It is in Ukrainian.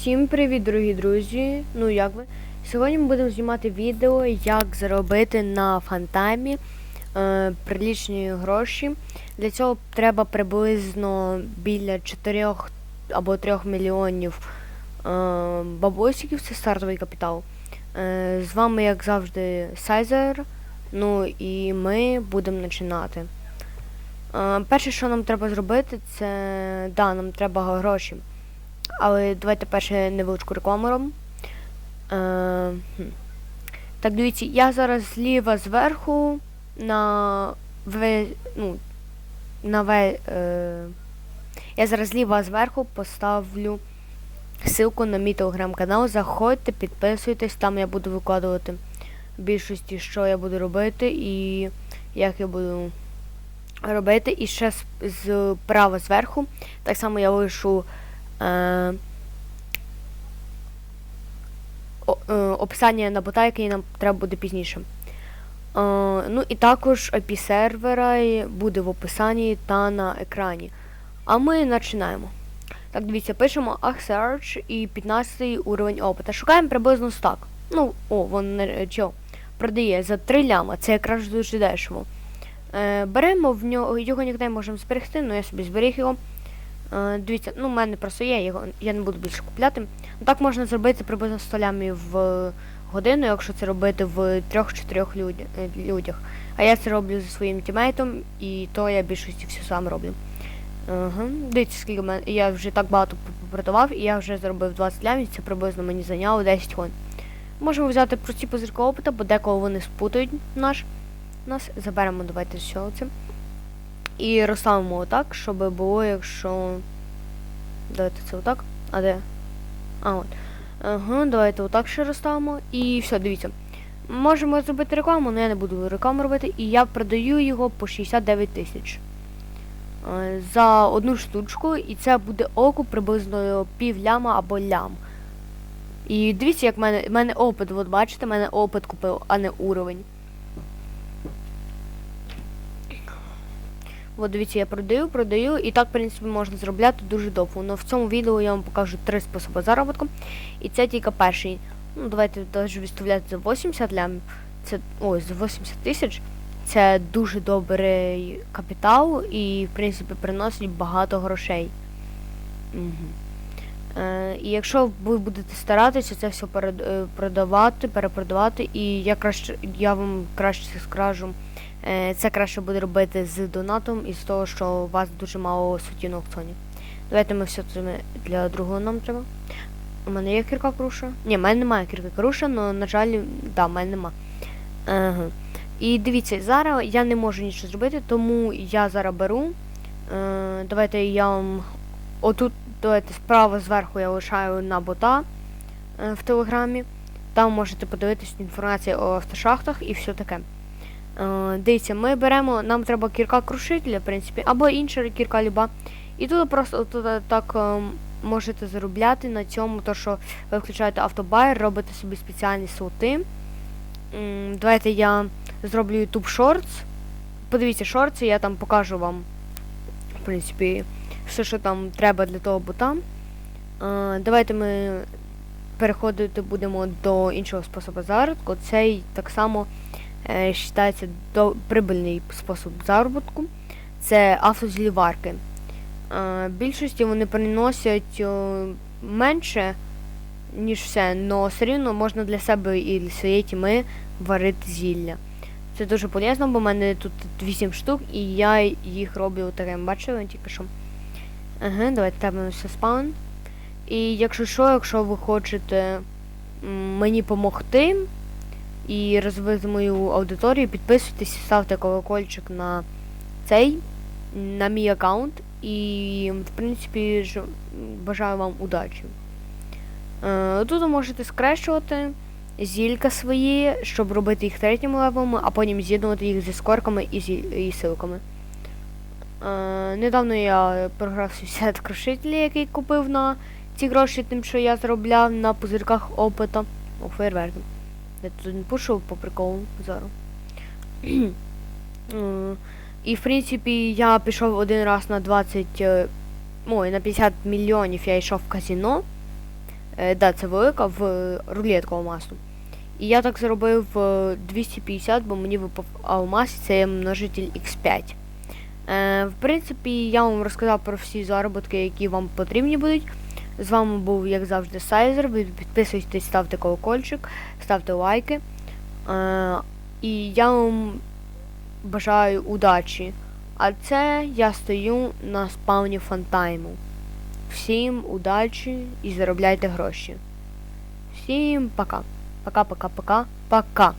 Всім привіт, дорогі друзі! Ну як ви? Сьогодні ми будемо знімати відео, як заробити на фантамі е, прилічні гроші. Для цього треба приблизно біля 4 або 3 мільйонів е, бабосиків, це стартовий капітал. Е, з вами, як завжди, Сайзер. Ну і ми будемо починати. Е, перше, що нам треба зробити, це да, нам треба гроші. Але давайте перше невеличку рекламу робимо. Е, так, дивіться, я зараз зліва зверху на ве, ну, на ве, е, я зараз зліва зверху поставлю ссылку на мій телеграм-канал. Заходьте, підписуйтесь, там я буду викладувати більшості, що я буду робити і як я буду робити. І ще з, з права зверху. Так само я лишу е, е, описання на бота, який нам треба буде пізніше. Е, ну і також IP сервера буде в описанні та на екрані. А ми починаємо. Так, дивіться, пишемо Search і 15 уровень опита. Шукаємо приблизно стак. Ну, о, не чо. Продає за 3 ляма, це якраз дуже дешево. Е, беремо в нього, його ніде можемо зберегти, ну я собі зберіг його. Е, дивіться, ну в мене просто є, його, я не буду більше купляти. Так можна зробити приблизно 100 лямів в годину, якщо це робити в 3-4 е, людях. А я це роблю зі своїм тімейтом, і то я більшості все сам роблю. Ага. Дивіться, скільки мене. Я вже так багато продавав, і я вже заробив 20 лямів, це приблизно мені зайняло 10 хвилин. Можемо взяти прості позирки опита, бо деколи вони спутають наш, нас. Заберемо давайте все це. І розставимо отак, щоб було, якщо. Давайте це отак. А де? А от. Ага, давайте отак ще розставимо. І все, дивіться. Можемо зробити рекламу, але я не буду рекламу робити. І я продаю його по 69 тисяч. Е, За одну штучку, і це буде оку приблизно пів ляма або лям. І дивіться, як в мене, мене опит, от бачите, в мене опит купив, а не уровень. От дивіться, я продаю, продаю, і так, в принципі, можна заробляти дуже довго. Но в цьому відео я вам покажу три способи заробітку. І це тільки перший. Ну, давайте навіть виставляти за 80 лямів. Це. Ой, за 80 тисяч. Це дуже добрий капітал і, в принципі, приносить багато грошей. Угу. Е, і якщо ви будете старатися це все е, продавати, перепродавати, і я краще, я вам краще скажу, е, це краще буде робити з донатом і з того, що у вас дуже мало суті на аукціоні. Давайте ми все це для другого нам треба. У мене є кірка круша? Ні, в мене немає кірки круша, але, на жаль, да, в мене нема. Ага. І дивіться, зараз я не можу нічого зробити, тому я зараз беру. Давайте я вам отут, давайте справа зверху я лишаю на бота е, в телеграмі. Там можете подивитися інформацію о автошахтах і все таке. Е, дивіться, ми беремо, нам треба кірка крушителя, в принципі, або інша кірка люба. І тут просто тут, е, так можете заробляти на цьому, то що ви включаєте автобайер, робите собі спеціальні слоти. Давайте я зроблю YouTube Shorts. Подивіться шорти, я там покажу вам, в принципі, все, що там треба для того бота. Е, давайте ми переходити будемо до іншого способу заробітку. Цей так само е, вважається до прибильний спосіб заробітку. Це автозліварки. Е, більшості вони приносять е, менше, ніж все, але все рівно можна для себе і для своєї тіми варити зілля. Це дуже полезно, бо в мене тут 8 штук, і я їх роблю таким, бачили тільки що. Ага, давайте там спаун. І якщо що, якщо ви хочете мені допомогти і розвити мою аудиторію, підписуйтесь, ставте колокольчик на цей, на мій аккаунт. І, в принципі, ж, бажаю вам удачі. Е, тут ви можете скрещувати зілька свої, щоб робити їх третніми левелами, а потім з'єднувати їх зі скорками і, зі, і силками. Е, недавно я програв 70 крушителів, який купив на ці гроші, тим, що я заробляв на пузирках опита. О, фейерверки. Я тут не пишу по приколу зараз. Е, І в принципі я пішов один раз на 20. е, Ой, на 50 мільйонів я йшов в казино. Да, це велика в рулетку алмазну. І я так зробив е, 250, бо мені випав алмаз, це множитель X5. Е, в принципі, я вам розказав про всі заробітки, які вам потрібні будуть. З вами був, як завжди, Сайзер. Ви підписуйтесь, ставте колокольчик, ставте лайки. Е, і я вам бажаю удачі. А це я стою на спавні фантайму. Всім удачі і заробляйте гроші. Всім пока. Пока-пока-пока. Пока.